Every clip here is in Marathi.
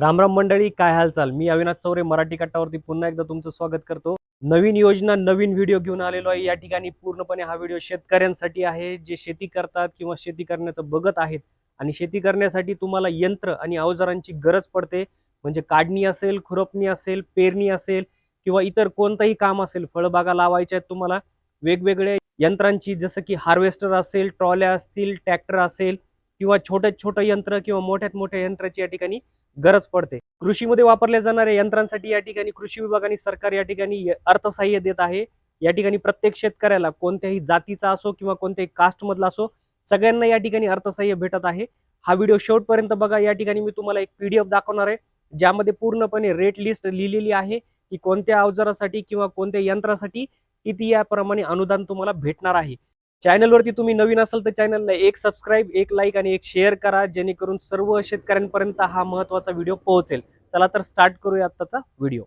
रामराम मंडळी काय हालचाल? मी अविनाश चौरे मराठी कट्टावरती पुन्हा एकदा तुमचं स्वागत करतो. नवीन योजना नवीन व्हिडिओ घेऊन आलेलो आहे. या ठिकाणी पूर्णपणे हा व्हिडिओ शेतकऱ्यांसाठी आहे. जे शेती करतात किंवा शेती करण्याचं बघत आहेत आणि शेती करण्यासाठी तुम्हाला यंत्र आणि अवजारांची गरज पडते. म्हणजे काढणी असेल खुरपणी असेल पेरणी असेल किंवा इतर कोणतंही काम असेल फळबागा लावायच्या आहेत तुम्हाला. वेगवेगळ्या यंत्रांची जसं की हार्वेस्टर असेल ट्रॉल्या असतील ट्रॅक्टर असेल किंवा छोट्यात छोटं यंत्र किंवा मोठ्यात मोठ्या यंत्राची या ठिकाणी गरज पडते. कृषीमध्ये वापरल्या जाणाऱ्या यंत्रांसाठी या ठिकाणी कृषी विभाग आणि सरकार या ठिकाणी अर्थसहाय्य देत आहे. या ठिकाणी प्रत्येक शेतकऱ्याला कोणत्याही जातीचा असो किंवा कोणत्याही कास्ट मधला असो सगळ्यांना या ठिकाणी अर्थसहाय्य भेटत आहे. हा व्हिडिओ शेवटपर्यंत बघा. या ठिकाणी मी तुम्हाला एक पीडीएफ दाखवणार आहे. ज्यामध्ये पूर्णपणे रेट लिस्ट लिहिलेली आहे की कोणत्या अवजारासाठी किंवा कोणत्या यंत्रासाठी किती याप्रमाणे अनुदान तुम्हाला भेटणार आहे. चॅनलवरती तुम्ही नवीन असाल तर चॅनलला एक सबस्क्राईब एक लाईक आणि एक शेअर करा जेणेकरून सर्व शेतकऱ्यांपर्यंत हा महत्त्वाचा व्हिडिओ पोहोचेल. चला तर स्टार्ट करूया आत्ताचा व्हिडिओ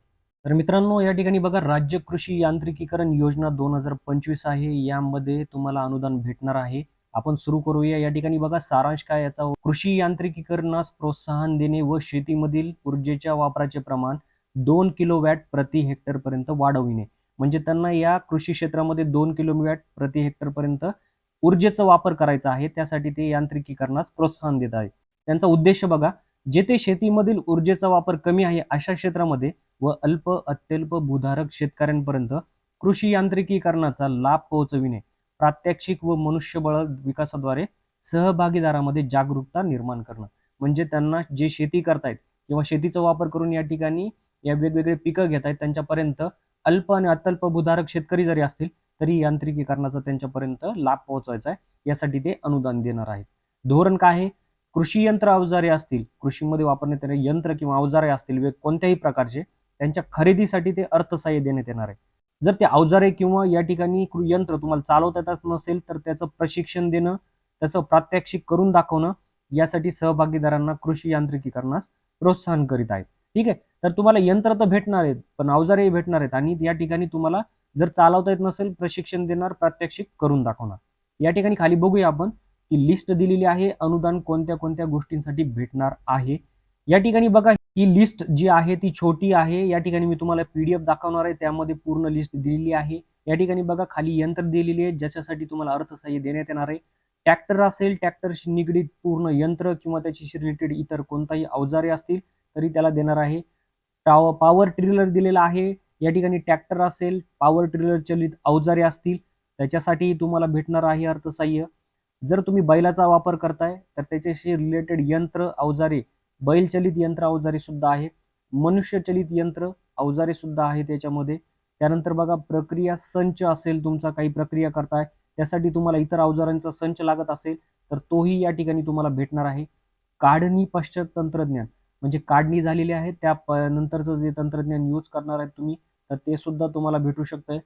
तर मित्रांनो या ठिकाणी बघा राज्य कृषी यांत्रिकीकरण योजना दोन हजार पंचवीस आहे. यामध्ये तुम्हाला अनुदान भेटणार आहे. आपण सुरू करूया. या ठिकाणी बघा सारांश काय याचा. कृषी यांत्रिकीकरणास प्रोत्साहन देणे व शेतीमधील ऊर्जेच्या वापराचे प्रमाण दोन किलो वॅट प्रति हेक्टर पर्यंत वाढविणे. म्हणजे त्यांना या कृषी क्षेत्रामध्ये दोन किलोमीटर प्रति हेक्टरपर्यंत ऊर्जेचा वापर करायचा आहे. त्यासाठी ते यांत्रिकीकरणास प्रोत्साहन देत आहे त्यांचा उद्देश बघा जेथे शेतीमधील ऊर्जेचा वापर कमी आहे अशा क्षेत्रामध्ये व अल्प अत्यल्प भूधारक शेतकऱ्यांपर्यंत कृषी यांत्रिकीकरणाचा लाभ पोहोचविणे प्रात्यक्षिक व मनुष्यबळ विकासाद्वारे सहभागीदारामध्ये जागरूकता निर्माण करणं. म्हणजे त्यांना जे शेती करतायत किंवा शेतीचा वापर करून या ठिकाणी या वेगवेगळे पिकं घेत आहेत त्यांच्यापर्यंत अल्प आणि अत्यल्प भूधारक शेतकरी जरी असतील तरी यांत्रिकीकरणाचा त्यांच्यापर्यंत लाभ पोहोचवायचा आहे. यासाठी ते अनुदान देणार आहेत. धोरण काय आहे? कृषी यंत्र अवजारे असतील कृषीमध्ये वापरण्यात येणारे यंत्र किंवा अवजारे असतील वेग कोणत्याही प्रकारचे त्यांच्या खरेदीसाठी ते अर्थसहाय्य देण्यात येणार आहे. जर ते अवजारे किंवा या ठिकाणी यंत्र तुम्हाला चालवता येत नसेल तर त्याचं प्रशिक्षण देणं त्याचं प्रात्यक्षिक करून दाखवणं यासाठी सहभागीदारांना कृषी यांत्रिकीकरणास प्रोत्साहन करीत आहेत. ठीक आहे? तर तुम्हाला यंत्र तर भेटणार आहेत पण अवजारेही भेटणार आहेत. आणि या ठिकाणी तुम्हाला जर चालवता येत नसेल प्रशिक्षण देणार प्रात्यक्षिक करून दाखवणार. या ठिकाणी खाली बघूया आपण की लिस्ट दिलेली आहे अनुदान कोणत्या कोणत्या गोष्टींसाठी भेटणार आहे. या ठिकाणी बघा ही लिस्ट जी आहे ती छोटी आहे. या ठिकाणी मी तुम्हाला पीडीएफ दाखवणार आहे त्यामध्ये पूर्ण लिस्ट दिलेली आहे. या ठिकाणी बघा खाली यंत्र दिलेली आहे ज्याच्यासाठी तुम्हाला अर्थसहाय्य देण्यात येणार आहे. ट्रॅक्टर असेल ट्रॅक्टरशी निगडीत पूर्ण यंत्र किंवा त्याच्याशी रिलेटेड इतर कोणताही अवजारे असतील तरी त्याला देणार आहे. टाव पॉवर ट्रिलर दिलेला आहे. या ठिकाणी ट्रॅक्टर असेल पॉवर ट्रिलर चलित अवजारे असतील त्याच्यासाठी तुम्हाला भेटणार आहे अर्थसहाय्य. जर तुम्ही बैलाचा वापर करताय तर त्याच्याशी रिलेटेड यंत्र अवजारे बैलचलित यंत्र अवजारे सुद्धा आहेत. मनुष्यचलित यंत्र अवजारे सुद्धा आहेत त्याच्यामध्ये त्यानंतर बघा प्रक्रिया संच असेल तुमचा काही प्रक्रिया करताय त्यासाठी तुम्हाला इतर अवजारांचा संच लागत असेल तर तोही या ठिकाणी तुम्हाला भेटणार आहे. काढणी पश्चात तंत्रज्ञान. म्हणजे काढणी झालेली आहे. त्या प नंतरचं जे तंत्रज्ञान यूज करणार आहे तुम्ही तर ते सुद्धा तुम्हाला भेटू शकतंय.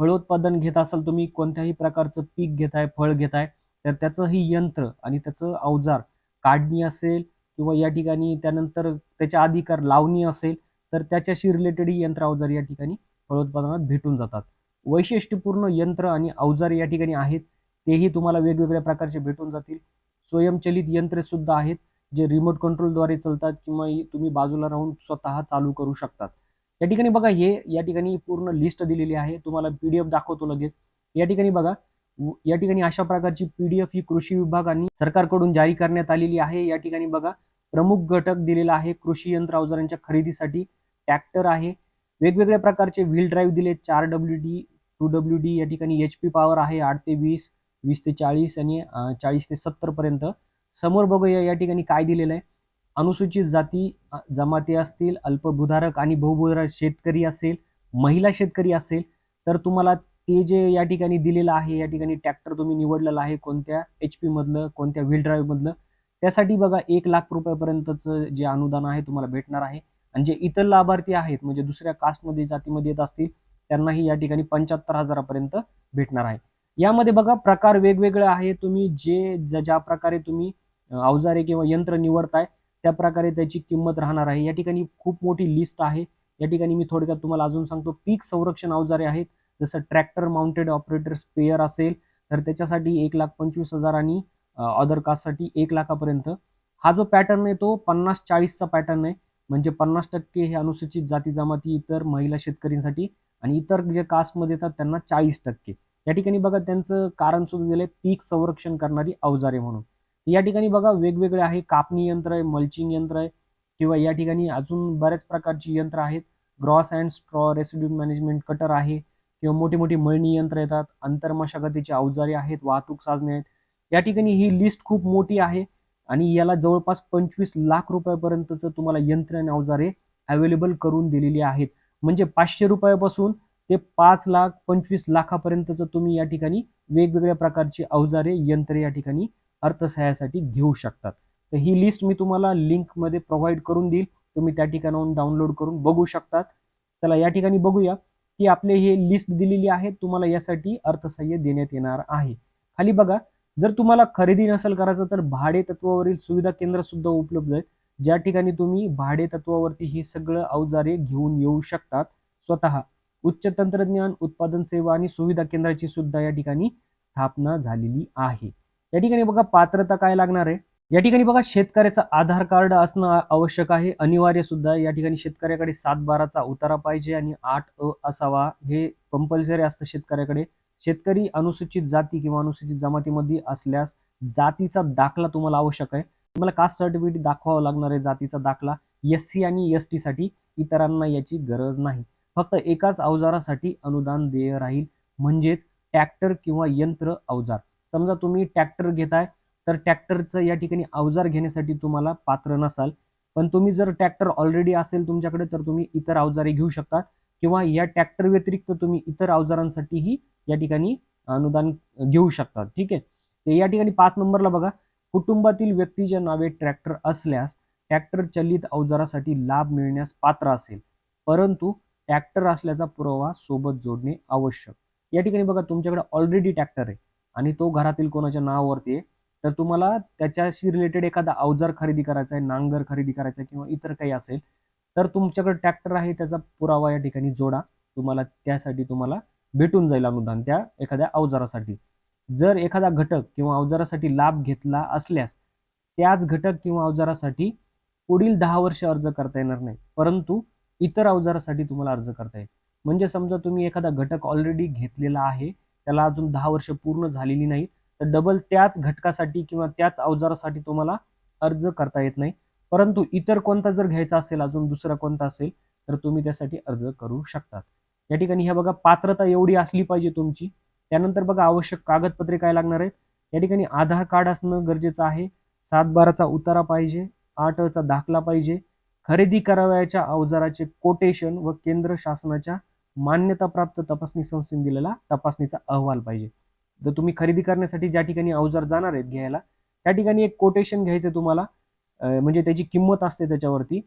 फळोत्पादन घेत असाल तुम्ही कोणत्याही प्रकारचं पीक घेताय फळ घेताय तर त्याचंही यंत्र आणि त्याचं अवजार काढणी असेल किंवा या ठिकाणी त्यानंतर त्याच्या अधिकार लावणी असेल तर त्याच्याशी रिलेटेड यंत्र अवजार या ठिकाणी फळोत्पादनात भेटून जातात. वैशिष्ट्यपूर्ण यंत्र आणि अवजारे या ठिकाणी आहेत तेही तुम्हाला वेगवेगळ्या प्रकारचे भेटून जातील. स्वयंचलित यंत्रे सुद्धा आहेत. जे रिमोट कंट्रोलद्वारे चालतात किंवा तुम्ही बाजूला राहून स्वतः चालू करू शकतात. या ठिकाणी बघा हे या ठिकाणी पूर्ण लिस्ट दिलेली आहे. तुम्हाला पीडीएफ दाखवतो लगेच. या ठिकाणी बघा या ठिकाणी अशा प्रकारची पीडीएफ ही कृषी विभाग आणि सरकारकडून जारी करण्यात आलेली आहे. या ठिकाणी बघा प्रमुख घटक दिलेला आहे कृषी यंत्र अवजारांच्या खरेदीसाठी. ट्रॅक्टर आहे. वेगवेगळ्या प्रकारचे व्हील ड्राईव्ह दिले चार W D two W D या ठिकाणी एच पी पॉवर आहे आठ ते वीस वीस ते चाळीस आणि चाळीस ते सत्तर पर्यंत. समोर बघूया या ठिकाणी काय दिलेलं आहे अनुसूचित जाती जमाती असतील अल्पभूधारक आणि बहुभूधारक शेतकरी असेल महिला शेतकरी असेल तर तुम्हाला ते जे या ठिकाणी दिलेलं आहे या ठिकाणी ट्रॅक्टर तुम्ही निवडलेला आहे कोणत्या एच पी मधलं कोणत्या व्हील ड्राईव्हमधलं त्यासाठी बघा एक लाख रुपयापर्यंतचं जे अनुदान आहे तुम्हाला भेटणार आहे. आणि जे इतर लाभार्थी आहेत म्हणजे दुसऱ्या कास्टमध्ये जातीमध्ये येत असतील त्यांनाही या ठिकाणी पंच्याहत्तर हजारापर्यंत भेटणार आहे. यामध्ये बघा प्रकार वेगवेगळे आहे. तुम्ही जे ज्या ज्या प्रकारे तुम्ही अवजारे किंवा यंत्र निवडताय त्या प्रकारे त्याची किंमत राहणार आहे. या ठिकाणी खूप मोठी लिस्ट आहे. या ठिकाणी मी थोडक्यात तुम्हाला अजून सांगतो पीक संरक्षण अवजारे आहेत. जसं ट्रॅक्टर माउंटेड ऑपरेटर स्पेअर असेल तर त्याच्यासाठी एक लाख पंचवीस हजार आणि अदर कास्टसाठी एक लाखापर्यंत. हा जो पॅटर्न आहे तो पन्नास चाळीसचा पॅटर्न आहे. म्हणजे पन्नास टक्के हे अनुसूचित जाती जमाती इतर महिला शेतकऱ्यांसाठी आणि इतर जे कास्टमध्ये येतात त्यांना चाळीस टक्के. या ठिकाणी बघा त्यांचं कारण सुद्धा दिलंय पीक संरक्षण करणारी अवजारे म्हणून. या ठिकाणी बघा वेगवेगळे आहे. कापणी यंत्र आहे मल्चिंग यंत्र आहे किंवा या ठिकाणी अजून बऱ्याच प्रकारची यंत्र आहेत. Grass and straw residue management cutter आहे किंवा मोठी मोठी मळणी यंत्र येतात. अंतर्मशागतीची अवजारे आहेत वाहतूक साधने आहेत. या ठिकाणी ही लिस्ट खूप मोठी आहे आणि याला जवळपास पंचवीस लाख रुपयापर्यंतचं तुम्हाला यंत्र आणि अवजारे अवेलेबल करून दिलेली आहेत. म्हणजे पाचशे रुपयापासून ते पाच लाख पंचवीस लाखापर्यंतचं तुम्ही या ठिकाणी वेगवेगळ्या प्रकारची अवजारे यंत्रे या ठिकाणी अर्थसहाय्यासाठी घेऊ शकतात. तर ही लिस्ट मी तुम्हाला लिंकमध्ये प्रोव्हाइड करून देईल. तुम्ही त्या ठिकाणाहून डाउनलोड करून बघू शकतात. चला या ठिकाणी बघूया की आपले हे लिस्ट दिलेली आहे. तुम्हाला यासाठी अर्थसहाय्य देण्यात येणार आहे. खाली बघा जर तुम्हाला खरेदी नसेल करायचं तर भाडे तत्वावरील सुविधा केंद्र सुद्धा उपलब्ध आहेत. ज्या ठिकाणी तुम्ही भाडे तत्वावरती हे सगळं अवजारे घेऊन येऊ शकतात. स्वतः उच्च तंत्रज्ञान उत्पादन सेवा आणि सुविधा केंद्राची सुद्धा या ठिकाणी स्थापना झालेली आहे. या ठिकाणी बघा पात्रता काय लागणार आहे? या ठिकाणी बघा शेतकऱ्याचं आधार कार्ड असणं आवश्यक आहे. अनिवार्य सुद्धा या ठिकाणी शेतकऱ्याकडे सात बाराचा उतारा पाहिजे आणि आठ अ असावा. हे कंपल्सरी असतं शेतकऱ्याकडे. शेतकरी अनुसूचित जाती किंवा अनुसूचित जमातीमध्ये असल्यास जातीचा दाखला तुम्हाला आवश्यक आहे. तुम्हाला कास्ट सर्टिफिकेट दाखवावं लागणार आहे जातीचा दाखला. एस सी आणि एस टी साठी इतरांना याची गरज नाही. फक्त एकाच अवजारासाठी अनुदान देय राहील. म्हणजेच ट्रॅक्टर किंवा यंत्र अवजार. समजा तुम्ही ट्रॅक्टर घेताय तर ट्रॅक्टरचं या ठिकाणी अवजार घेण्यासाठी तुम्हाला पात्र नसाल. पण तुम्ही जर ट्रॅक्टर ऑलरेडी असेल तुमच्याकडे तर तुम्ही इतर अवजारे घेऊ शकता किंवा या ट्रॅक्टर व्यतिरिक्त तुम्ही इतर अवजारांसाठीही या ठिकाणी अनुदान घेऊ शकतात ठीक आहे? या ठिकाणी पाच नंबरला बघा. कुटुंबातील व्यक्तीच्या नावे ट्रॅक्टर असल्यास ट्रॅक्टर चलित अवजारासाठी लाभ मिळण्यास पात्र असेल. परंतु ट्रॅक्टर असल्याचा पुरावा सोबत जोडणे आवश्यक. या ठिकाणी बघा तुमच्याकडे ऑलरेडी ट्रॅक्टर आहे. आणि तो घरातील कोणाच्या नावावरती आहे तर तुम्हाला त्याच्याशी रिलेटेड एखादा अवजार खरेदी करायचा आहे नांगर खरेदी करायचा आहे किंवा इतर काही असेल तर तुमच्याकडे ट्रॅक्टर आहे त्याचा पुरावा या ठिकाणी जोडा. तुम्हाला त्यासाठी तुम्हाला भेटून जाईल अनुदान त्या एखाद्या अवजारासाठी. जर एखादा घटक किंवा अवजारासाठी लाभ घेतला असल्यास त्याच घटक किंवा अवजारासाठी पुढील दहा वर्ष अर्ज करता येणार नाही परंतु इतर अवजारासाठी तुम्हाला अर्ज करता येईल. म्हणजे समजा तुम्ही एखादा घटक ऑलरेडी घेतलेला आहे त्याला अजून दहा वर्ष पूर्ण झालेली नाही तर डबल त्याच घटकासाठी किंवा त्याच अवजारासाठी तुम्हाला अर्ज करता येत नाही. परंतु इतर कोणता जर घ्यायचा असेल अजून दुसरा कोणता असेल तर तुम्ही त्यासाठी अर्ज करू शकतात. या ठिकाणी ह्या बघा पात्रता एवढी असली पाहिजे तुमची. त्यानंतर बघा आवश्यक कागदपत्रे काय लागणार आहेत? या ठिकाणी आधार कार्ड असणं गरजेचं आहे. सात बाराचा उतारा पाहिजे. आठचा दाखला पाहिजे. खरेदी करावयाच्या अवजाराचे कोटेशन व केंद्र शासनाच्या मान्यताप्राप्त तपासणी संस्थेने दिलेला तपासणीचा अहवाल पाहिजे. जर तुम्ही खरेदी करण्यासाठी ज्या ठिकाणी अवजार जाणार आहेत घ्यायला त्या ठिकाणी एक कोटेशन घ्यायचं तुम्हाला. म्हणजे त्याची किंमत असते त्याच्यावरती.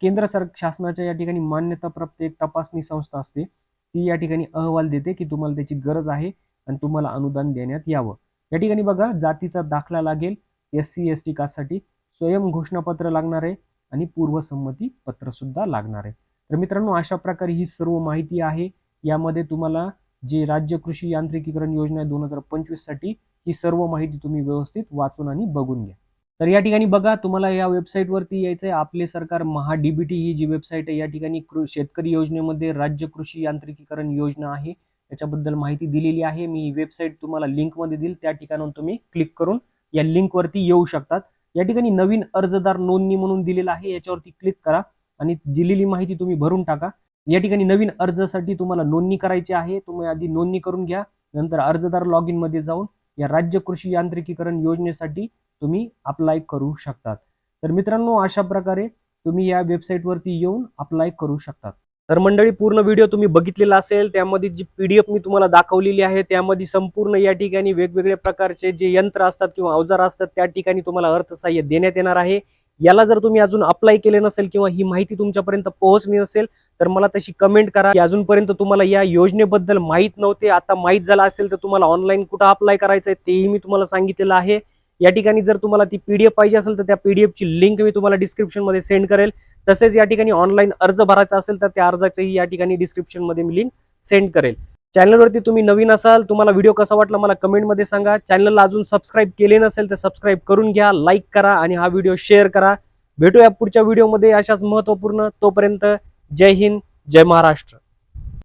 केंद्र सर शासनाच्या या ठिकाणी मान्यताप्राप्त एक तपासणी संस्था असते. ती या ठिकाणी अहवाल देते की तुम्हाला त्याची गरज आहे आणि तुम्हाला अनुदान देण्यात यावं. या ठिकाणी बघा जातीचा दाखला लागेल एस सी एस टी कास्टसाठी स्वयं घोषणापत्र लागणार आहे आणि पूर्वसंमती पत्र सुद्धा लागणार आहे. तर मित्रांनो अशा प्रकारे ही सर्व माहिती आहे. यामध्ये तुम्हाला जे राज्य कृषी यांत्रिकीकरण योजना दोन हजार पंचवीससाठी ही सर्व माहिती तुम्ही व्यवस्थित वाचून आणि बघून घ्या. तर या ठिकाणी बघा तुम्हाला या वेबसाईटवरती यायचं आहे आपले सरकार महा डीबीटी ही जी वेबसाईट आहे या ठिकाणी शेतकरी योजनेमध्ये राज्य कृषी यांत्रिकीकरण योजना आहे. त्याच्याबद्दल माहिती दिलेली आहे. मी वेबसाईट तुम्हाला लिंकमध्ये देईल त्या ठिकाणाहून तुम्ही क्लिक करून या लिंकवरती येऊ शकतात. या ठिकाणी नवीन अर्जदार नोंदणी म्हणून दिलेलं आहे याच्यावरती क्लिक करा. आणि दिलेली माहिती तुम्ही भरून टाका. या ठिकाणी नवीन अर्जासाठी तुम्हाला नोंदणी करायची आहे. तुम्ही आधी नोंदणी करून घ्या. नंतर अर्जदार लॉग इनमध्ये जाऊन या राज्य कृषी यांत्रिकीकरण योजनेसाठी तुम्ही अप्लाय करू शकतात. तर मित्रांनो अशा प्रकारे तुम्ही या वेबसाईटवरती येऊन अप्लाय करू शकतात. तर मंडळी पूर्ण व्हिडिओ तुम्ही बघितलेला असेल. त्यामध्ये जी पीडीएफ मी तुम्हाला दाखवलेली आहे त्यामध्ये संपूर्ण या ठिकाणी वेगवेगळ्या प्रकारचे जे यंत्र असतात किंवा अवजार असतात त्या ठिकाणी तुम्हाला अर्थसहाय्य देण्यात येणार आहे. याला जर तुम्ही अजून अप्लाय केले नसेल किंवा ही माहिती तुमच्यापर्यंत पोहोचली नसेल तर मला तशी कमेंट करा. की अजूनपर्यंत तुम्हाला या योजनेबद्दल माहीत नव्हते आता माहीत झालं असेल तर तुम्हाला ऑनलाईन कुठं अप्लाय करायचं आहे तेही मी तुम्हाला सांगितलेलं आहे. या ठिकाणी जर तुम्हाला ती पीडीएफ पाहिजे असेल तर त्या पीडीएफची लिंक मी तुम्हाला डिस्क्रिप्शनमध्ये सेंड करेल. तसेच या ठिकाणी ऑनलाईन अर्ज भरायचा असेल तर त्या अर्जाचंही या ठिकाणी डिस्क्रिप्शनमध्ये मी लिंक सेंड करेल. चॅनलवरती तुम्ही नवीन असाल तुम्हाला व्हिडिओ कसा वाटला मला कमेंटमध्ये सांगा. चॅनलला अजून सबस्क्राईब केले नसेल तर सबस्क्राईब करून घ्या लाईक करा आणि हा व्हिडिओ शेअर करा. भेटूया पुढच्या व्हिडिओमध्ये अशाच महत्त्वपूर्ण तोपर्यंत. जय हिंद जय महाराष्ट्र.